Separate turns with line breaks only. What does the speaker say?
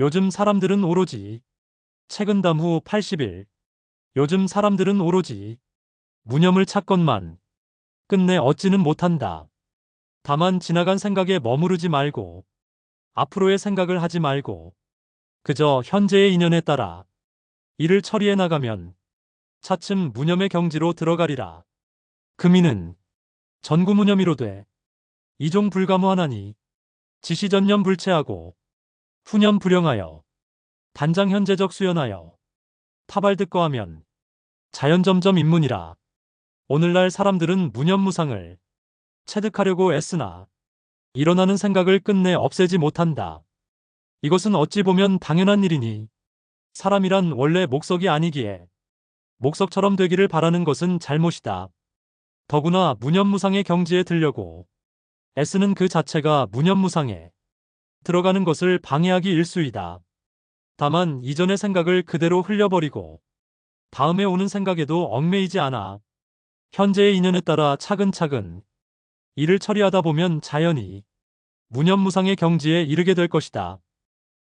요즘 사람들은 오로지 책은 담후 80일. 요즘 사람들은 오로지 무념을 찾건만 끝내 얻지는 못한다. 다만 지나간 생각에 머무르지 말고 앞으로의 생각을 하지 말고 그저 현재의 인연에 따라 일을 처리해 나가면 차츰 무념의 경지로 들어가리라. 금이는 전구무념이로되 이종 불가무하나니 지시전념 불체하고 후념 불영하여 단장 현재적 수연하여 타발득거하면 자연 점점 입문이라. 오늘날 사람들은 무념무상을 체득하려고 애쓰나 일어나는 생각을 끝내 없애지 못한다. 이것은 어찌 보면 당연한 일이니 사람이란 원래 목석이 아니기에 목석처럼 되기를 바라는 것은 잘못이다. 더구나 무념무상의 경지에 들려고 애쓰는 그 자체가 무념무상에 들어가는 것을 방해하기 일수이다. 다만 이전의 생각을 그대로 흘려버리고 다음에 오는 생각에도 얽매이지 않아 현재의 인연에 따라 차근차근 일을 처리하다 보면 자연히 무념무상의 경지에 이르게 될 것이다.